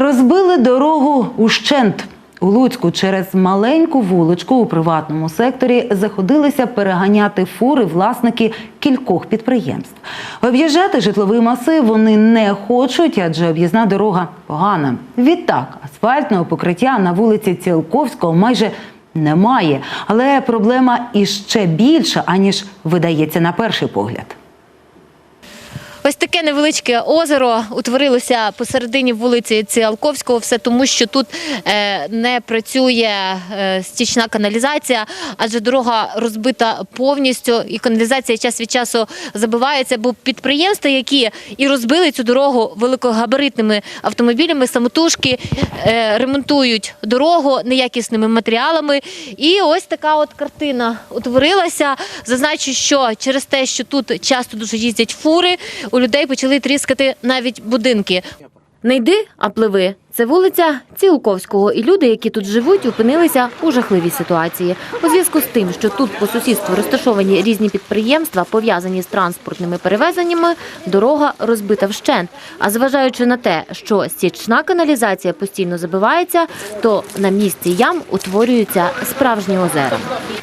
Розбили дорогу ущент. У Луцьку через маленьку вуличку у приватному секторі заходилися переганяти фури власники кількох підприємств. Об'їжджати житловий масив вони не хочуть, адже об'їзна дорога погана. Відтак, асфальтного покриття на вулиці Цілковського майже немає. Але проблема іще більша, аніж видається на перший погляд. Ось таке невеличке озеро утворилося посередині вулиці Ціалковського. Все тому, що тут е, не працює е, стічна каналізація, адже дорога розбита повністю, і каналізація час від часу забивається. Бо підприємства, які і розбили цю дорогу великогабаритними автомобілями, самотужки е, ремонтують дорогу неякісними матеріалами. І ось така от картина утворилася. Зазначу, що через те, що тут часто дуже їздять фури, у людей почали тріскати навіть будинки. Не йди, а пливи. Це вулиця Цілковського, і люди, які тут живуть, опинилися у жахливій ситуації. У зв'язку з тим, що тут по сусідству розташовані різні підприємства, пов'язані з транспортними перевезеннями, дорога розбита вщент. А зважаючи на те, що стічна каналізація постійно забивається, то на місці ям утворюються справжні озера.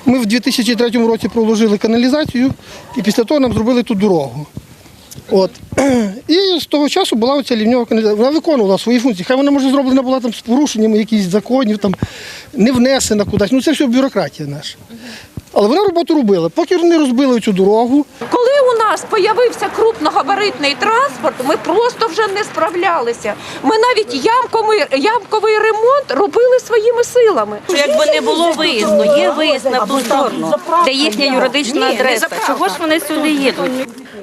Ми в 2003 році проложили каналізацію і після того нам зробили ту дорогу. От. І з того часу була оця лівньова каналізація. Вона виконувала свої функції. Хай вона може зроблена була там з порушеннями якихось законів, там, не внесена кудись. Ну це все бюрократія наша. Але вона роботу робила. Поки не розбили цю дорогу, Коли у нас з'явився крупногабаритний транспорт, ми просто вже не справлялися. Ми навіть ямковий, ямковий ремонт робили своїми силами. Якби не було виїзду, є виїзд на ту де їхня юридична адреса. Чого ж вони сюди їдуть?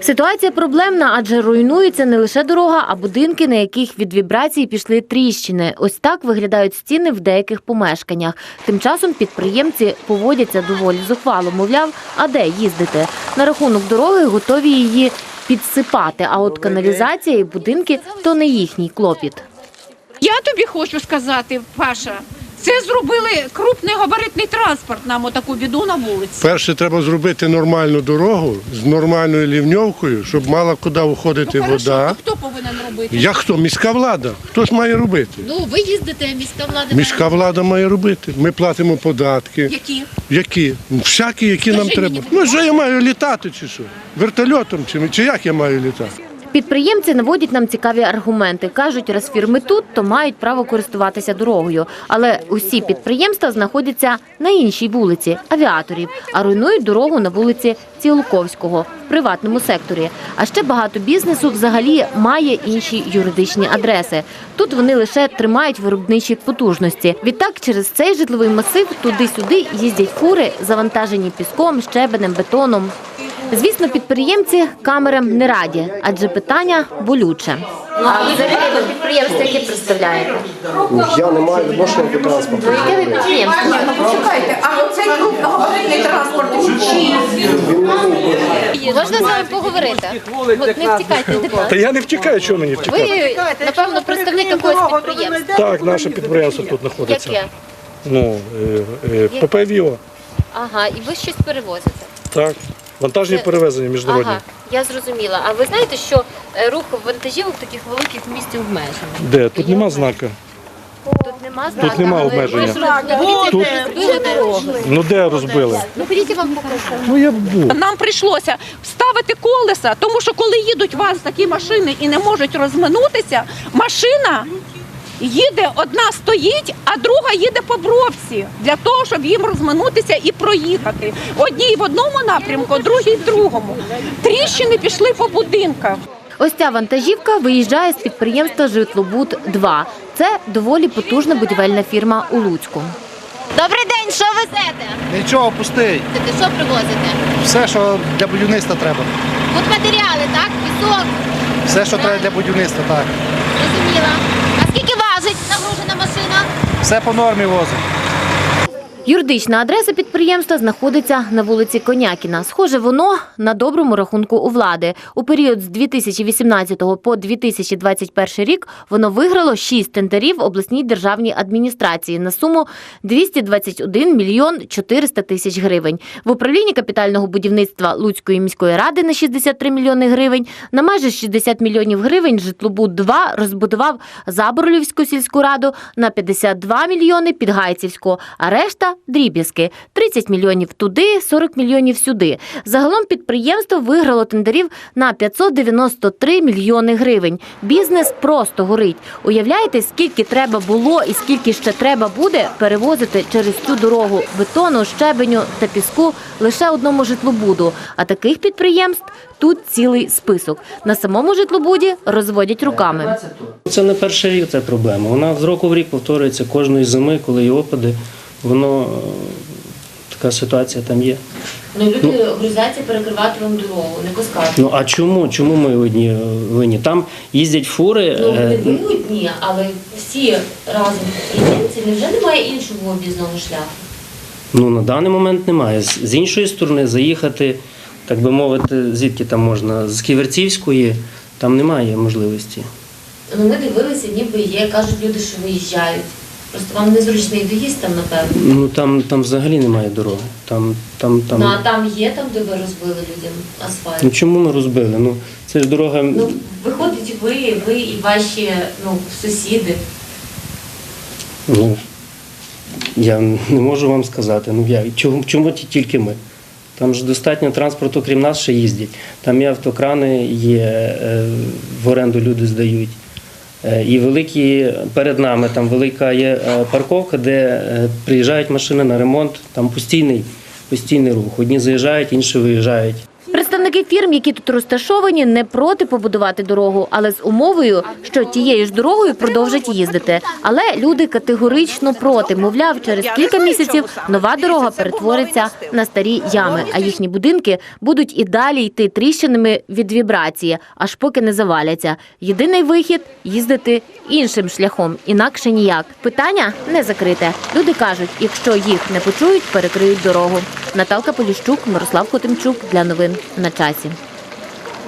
Ситуація проблемна, адже руйнується не лише дорога, а будинки, на яких від вібрацій пішли тріщини. Ось так виглядають стіни в деяких помешканнях. Тим часом підприємці поводяться доволі зухвало. Мовляв, а де їздити? На рахунок дороги готові її підсипати. А от каналізація і будинки то не їхній клопіт. Я тобі хочу сказати, Паша, це зробили крупний габаритний транспорт нам отаку біду на вулиці. Перше треба зробити нормальну дорогу з нормальною лівньовкою, щоб мала куди виходити Хорошо, вода. а хто повинен робити? Я хто? Міська влада. Хто ж має робити? Ну ви їздите, міська влада. Міська влада має робити. Ми платимо податки. Які? Які? Всякі, які нам треба. мені, Ну що я маю літати чи що? Вертольотом чи, чи як я маю літати? Підприємці наводять нам цікаві аргументи. Кажуть, раз фірми тут, то мають право користуватися дорогою. Але усі підприємства знаходяться на іншій вулиці авіаторів, а руйнують дорогу на вулиці Цілковського в приватному секторі. А ще багато бізнесу взагалі має інші юридичні адреси. Тут вони лише тримають виробничі потужності. Відтак, через цей житловий масив туди-сюди їздять фури, завантажені піском, щебенем, бетоном. Звісно, підприємці камерам не раді, адже питання болюче. А взагалі ви підприємство, яке представляєте? Я не маю відношення до транспорту. Яке ви підприємство? Почекайте, а оцей крупногабаритний транспорт чий? Можна з вами поговорити? От не втікайте, будь Та ласка. я не втікаю, чого мені втікати? Ви, напевно, представник якогось підприємства. Так, наше підприємство тут знаходиться. Яке? Ну, е, е, ППВІО. Ага, і ви щось перевозите. Так. Вантажні Це- перевезення міжнародні. Ага, я зрозуміла. А ви знаєте, що е, рух вантажівок таких великих в місті обмежений? Де? Тут нема знака. Тут нема знака. Тут нема обмеження. ви ж розбили Тут- розбили. Ну де розбили? Ну, ходіть, вам покажу. Ну я був. Нам прийшлося вставити колеса, тому що коли їдуть вас такі машини і не можуть розминутися, машина їде, одна стоїть, а друга їде по бровці для того, щоб їм розминутися і проїхати. Одній в одному напрямку, другій в другому. Тріщини пішли по будинках. Ось ця вантажівка виїжджає з підприємства Житлобуд-2. Це доволі потужна будівельна фірма у Луцьку. Добрий день, що везете? нічого пустий. Що привозите? Все, що для будівництва треба. Тут матеріали, так? Пісок, Все, що треба для будівництва, так. зрозуміла. А нагружена машина? Все по нормі возить. Юридична адреса підприємства знаходиться на вулиці Конякіна. Схоже, воно на доброму рахунку у влади. У період з 2018 по 2021 рік воно виграло 6 тендерів обласній державній адміністрації на суму 221 мільйон 400 тисяч гривень. В управлінні капітального будівництва Луцької міської ради на 63 мільйони гривень, на майже 60 мільйонів гривень житлобуд 2 розбудував Заборлівську сільську раду на 52 мільйони Підгайцівську, а решта дріб'язки 30 мільйонів туди, 40 мільйонів сюди. Загалом підприємство виграло тендерів на 593 мільйони гривень. Бізнес просто горить. Уявляєте, скільки треба було і скільки ще треба буде перевозити через цю дорогу бетону, щебеню та піску лише одному житлобуду. А таких підприємств тут цілий список. На самому житлобуді розводять руками. Це не перший рік ця проблема. Вона з року в рік повторюється кожної зими, коли є опади. Воно е, така ситуація там є. Ну люди обрізаються перекривати вам дорогу, не пускати. Ну а чому? Чому ми одні е, винні? Там їздять фури. Ну, е, не ви одні, але всі разом підприємці, невже немає іншого об'їзного шляху? Ну на даний момент немає. З іншої сторони заїхати, так би мовити, звідки там можна? З Ківерцівської там немає можливості. Ну ми дивилися, ніби є, кажуть люди, що виїжджають. Просто вам незручний доїзд там, напевно. Ну там, там взагалі немає дороги. Там, там, там. Ну а там є там, де ви розбили людям асфальт. Ну чому ми розбили? Ну це ж дорога. Ну, виходить ви, ви і ваші ну, сусіди. Ну, я не можу вам сказати. Ну, я, чому, чому ті- тільки ми? Там ж достатньо транспорту, крім нас, ще їздять. Там є автокрани, є е, в оренду люди здають. Е, і великі перед нами там велика є е, парковка, де е, приїжджають машини на ремонт, там постійний, постійний рух. Одні заїжджають, інші виїжджають. Представники фірм, які тут розташовані, не проти побудувати дорогу, але з умовою, що тією ж дорогою продовжать їздити. Але люди категорично проти. Мовляв, через кілька місяців нова дорога перетвориться на старі ями, а їхні будинки будуть і далі йти тріщинами від вібрації, аж поки не заваляться. Єдиний вихід їздити іншим шляхом, інакше ніяк. Питання не закрите. Люди кажуть, якщо їх не почують, перекриють дорогу. Наталка Поліщук, Мирослав Хотимчук для новин на часі.